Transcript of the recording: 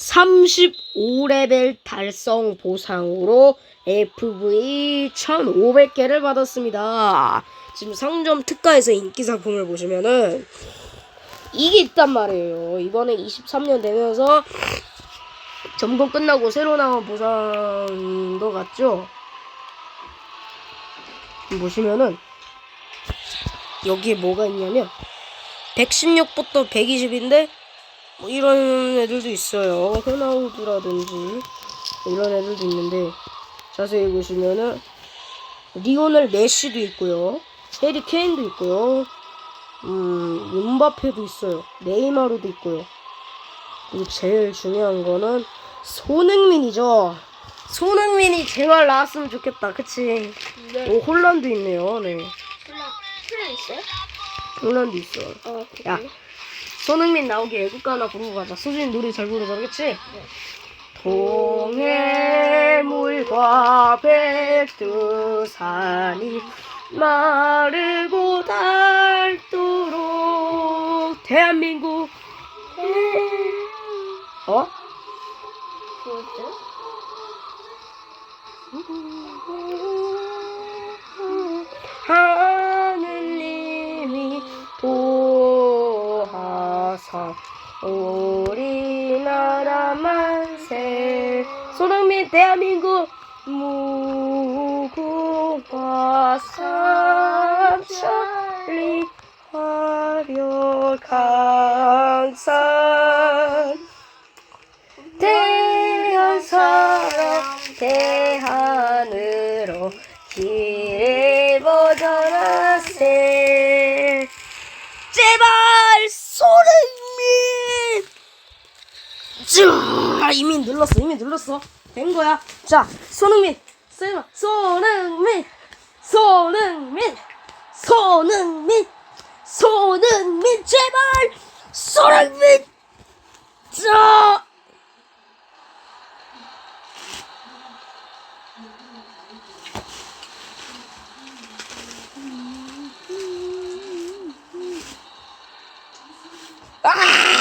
35레벨 달성 보상으로 FV 1500개를 받았습니다. 지금 상점 특가에서 인기 상품을 보시면은 이게 있단 말이에요. 이번에 23년 되면서 점검 끝나고 새로 나온 보상도 같죠? 보시면은 여기에 뭐가 있냐면 116부터 120인데 뭐 이런 애들도 있어요. 호나우드라든지 이런 애들도 있는데 자세히 보시면은 리오넬 메시도 있고요. 해리 케인도 있고요. 음, 음바페도 있어요. 네이마르도 있고요. 그리고 제일 중요한 거는 손흥민이죠. 손흥민이 제발 나왔으면 좋겠다. 그치? 네. 오, 홀란드 있네요. 네. 플라 플라 있어요? 홀란드 있어. 어. 야, 손흥민 나오게 애국가 하나 부르고 가자. 수진 노래 잘 부르잖아, 그치? 동해물과 백두산이 마르고 닳도록 대한민국 어? 뭐였죠? 사 우리나라 만세. 손흥민 대한민국 무궁화 삼천리 화려한 산. 대한 사랑 대한으로 길을 벗어나세. 제발 손흥 민자 이미 눌렀어 이미 눌렀어. 된 거야. 자 손흥민. 쌤아 손흥민. 손흥민. 손흥민. 손흥민 제발! 손흥민! 자! 아!